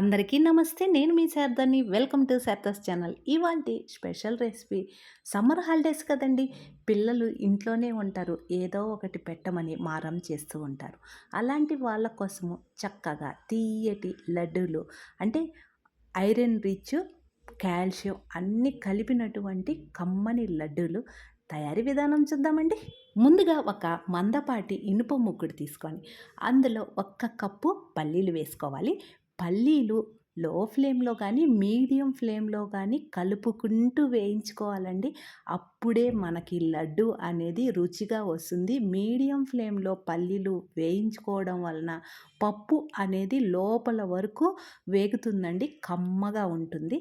అందరికీ నమస్తే నేను మీ శారదాన్ని వెల్కమ్ టు శారదాస్ ఛానల్. ఇవాంటి స్పెషల్ రెసిపీ సమ్మర్ హాలిడేస్ కదండి. పిల్లలు ఇంట్లోనే ఉంటారు. ఏదో ఒకటి పెట్టమని మారం చేస్తూ ఉంటారు. అలాంటి వాళ్ళ కోసము చక్కగా తీయటి లడ్డూలు అంటే ఐరన్ రిచ్ కాల్షియం అన్నీ కలిపినటువంటి కమ్మని లడ్డూలు తయారీ విధానం చూద్దామండి. ముందుగా ఒక మందపాటి ఇనుప ముగ్గుడు తీసుకొని అందులో ఒక్క కప్పు పల్లీలు వేసుకోవాలి. పల్లీలు లో ఫ్లేమ్లో కానీ మీడియం ఫ్లేమ్లో కానీ కలుపుకుంటూ వేయించుకోవాలండి. అప్పుడే మనకి లడ్డు అనేది రుచిగా వస్తుంది. మీడియం ఫ్లేమ్లో పల్లీలు వేయించుకోవడం వలన పప్పు అనేది లోపల వరకు వేగుతుందండి కమ్మగా ఉంటుంది.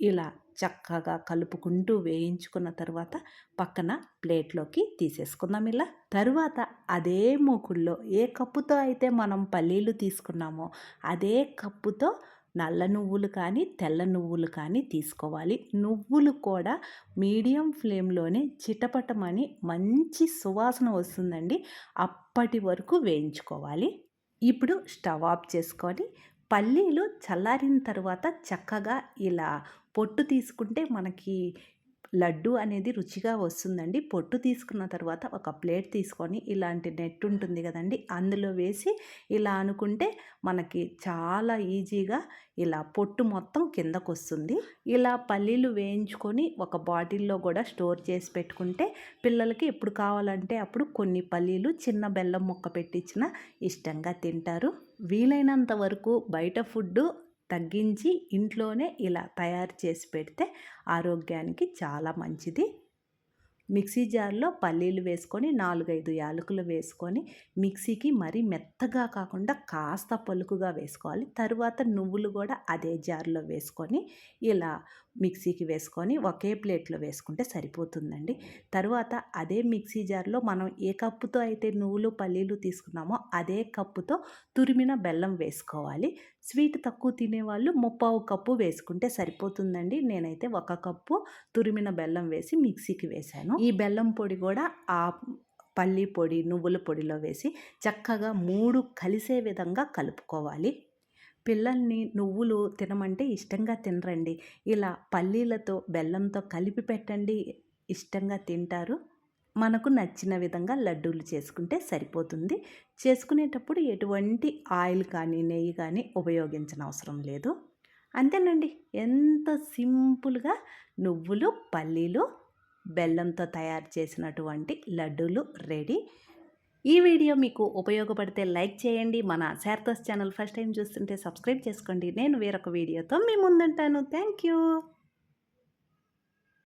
ఇలా చక్కగా కలుపుకుంటూ వేయించుకున్న తర్వాత పక్కన ప్లేట్లోకి తీసేసుకుందాం ఇలా. తరువాత అదే మూకుల్లో ఏ కప్పుతో అయితే మనం పల్లీలు తీసుకున్నామో అదే కప్పుతో నల్ల నువ్వులు కానీ తెల్ల నువ్వులు కానీ తీసుకోవాలి. నువ్వులు కూడా మీడియం ఫ్లేమ్లోనే చిటపటమని మంచి సువాసన వస్తుందండి. అప్పటి వరకు వేయించుకోవాలి. ఇప్పుడు స్టవ్ ఆఫ్ చేసుకొని పల్లీలు చల్లారిన తర్వాత చక్కగా ఇలా పొట్టు తీసుకుంటే మనకి లడ్డు అనేది రుచిగా వస్తుందండి. పొట్టు తీసుకున్న తర్వాత ఒక ప్లేట్ తీసుకొని ఇలాంటి నెట్ ఉంటుంది కదండి అందులో వేసి ఇలా అనుకుంటే మనకి చాలా ఈజీగా ఇలా పొట్టు మొత్తం కిందకు వస్తుంది ఇలా పల్లీలు వేయించుకొని ఒక బాటిల్లో కూడా స్టోర్ చేసి పెట్టుకుంటే పిల్లలకి ఎప్పుడు కావాలంటే అప్పుడు కొన్ని పల్లీలు చిన్న బెల్లం ముక్క పెట్టించిన ఇష్టంగా తింటారు. వీలైనంత వరకు బయట ఫుడ్డు తగ్గించి ఇంట్లోనే ఇలా తయారు చేసి పెడితే ఆరోగ్యానికి చాలా మంచిది. మిక్సీ జార్లో పల్లీలు వేసుకొని నాలుగైదు యాలకులు వేసుకొని మిక్సీకి మరీ మెత్తగా కాకుండా కాస్త పలుకుగా వేసుకోవాలి. తరువాత నువ్వులు కూడా అదే జార్లో వేసుకొని ఇలా మిక్సీకి వేసుకొని ఒకే ప్లేట్లో వేసుకుంటే సరిపోతుందండి. తరువాత అదే మిక్సీ జార్లో మనం ఏ కప్పుతో అయితే నువ్వులు పల్లీలు తీసుకున్నామో అదే కప్పుతో తురిమిన బెల్లం వేసుకోవాలి. స్వీట్ తక్కువ తినేవాళ్ళు ముప్పావు కప్పు వేసుకుంటే సరిపోతుందండి. నేనైతే ఒక కప్పు తురిమిన బెల్లం వేసి మిక్సీకి వేశాను. ఈ బెల్లం పొడి కూడా ఆ పల్లి పొడి నువ్వుల పొడిలో వేసి చక్కగా మూడు కలిసే విధంగా కలుపుకోవాలి. పిల్లల్ని నువ్వులు తినమంటే ఇష్టంగా తినరండి. ఇలా పల్లీలతో బెల్లంతో కలిపి పెట్టండి ఇష్టంగా తింటారు. మనకు నచ్చిన విధంగా లడ్డూలు చేసుకుంటే సరిపోతుంది. చేసుకునేటప్పుడు ఎటువంటి ఆయిల్ కానీ నెయ్యి కానీ ఉపయోగించిన అవసరం లేదు. అంతేనండి. ఎంత సింపుల్గా నువ్వులు పల్లీలు బెల్లంతో తయారు చేసినటువంటి లడ్డూలు రెడీ. ఈ వీడియో మీకు ఉపయోగపడితే లైక్ చేయండి. మన శారదాస్ ఛానల్ ఫస్ట్ టైం చూస్తుంటే సబ్స్క్రైబ్ చేసుకోండి. నేను వేరొక వీడియోతో మీ ముందుంటాను. Thank you.